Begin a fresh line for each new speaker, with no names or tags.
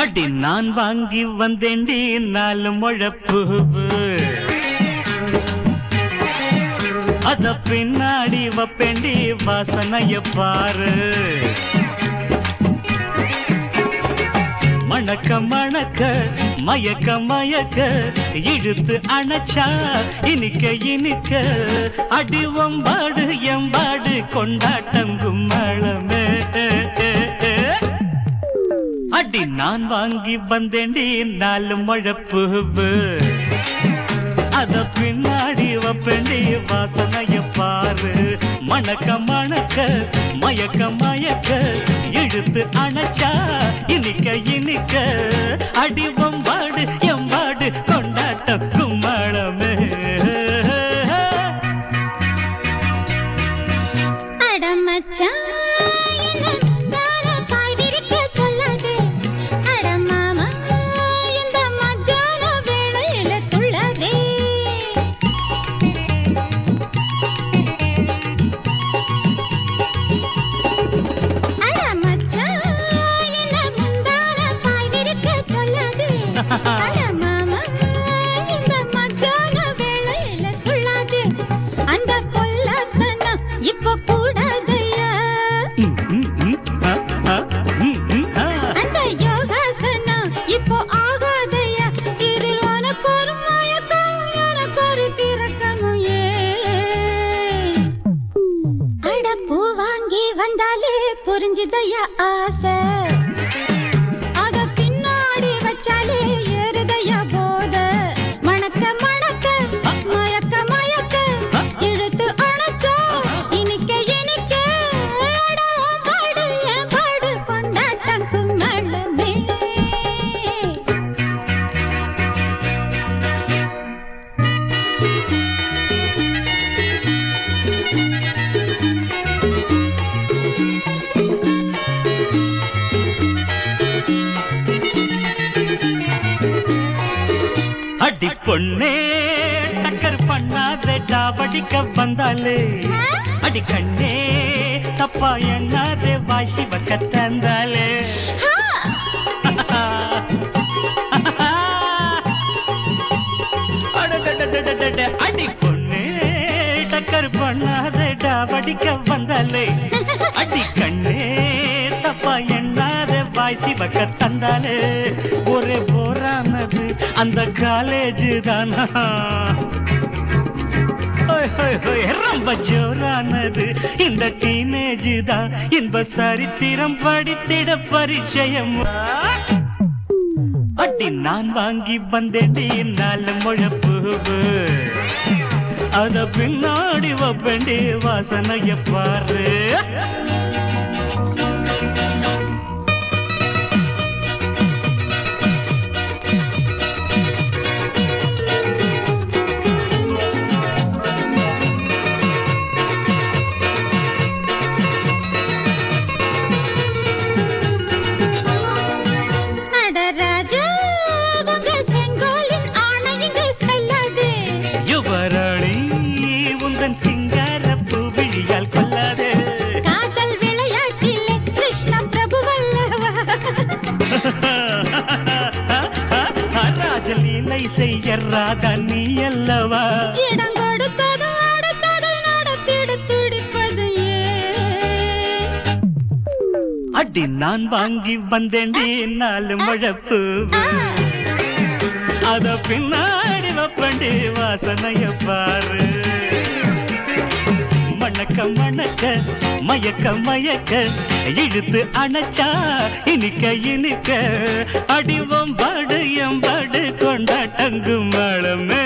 அடி நான் வாங்கி வந்தேண்டி நாலு முழப்பு அத பின்னாடி வப்பேண்டி வாசனைய பாரு. மணக்க மணக்க மயக்க மயக்க இழுத்து அணைச்சா இனிக்க இனிக்க. அடிவம்பாடு எம்பாடு கொண்டாட்டம் கும்மளமே. அடி நான் வாங்கி வந்தேண்டி நாலு முழப்பு அத பின்னாடி பெண்ணி வாசனைய பாரு. மணக்க மணக்க மயக்க மயக்க இழுத்து அணைச்சா இனிக்க இனிக்க. அடி வம்பாடு எம்பாடு
இருந்தாலே புரிஞ்சுதையா ஆசை. அத பின்னாடி வச்சாலே அடி
பொண்ணே டக்கர் பண்ணாத டாவடிக்க வந்தாலே அடி கண்ணே தப்பா எண்ணாதே வாசி பக்க தந்தாலே அடி பொண்ணே டக்கர் பண்ணாத டாவடிக்க வந்தாலே அடி கண்ணே எண்ணாத சிவக்க தந்தாலே. ஒரே போரானது அந்த காலேஜ் தானா? ரொம்ப ஜோரானது இந்த டீனேஜ் தான். இன்ப சரித்திரம் படித்திட பரிச்சயம். அடி நான் வாங்கி வந்தேன்டி நாலு முழப்பு அத பின்னாடி வப்பேண்டி வாசனைய பாரு. ராஜலீலை செய்ய ராதா நீ அல்லவா?
இடம் கொடுத்ததும் அடுத்ததை நடத்திட துடிப்பது?
அடி நான் வாங்கி வந்தேன்டி நாலு முழப்பு அத பின்னாடி வப்பண்டி வாசனைய பாரு. மணக்க மணக்க மயக்க மயக்க இழுத்து அணைச்சா இனிக்க இனிக்க அடிவம் பாடு எம்பாடு கொண்டாட்டங்கும் மழமே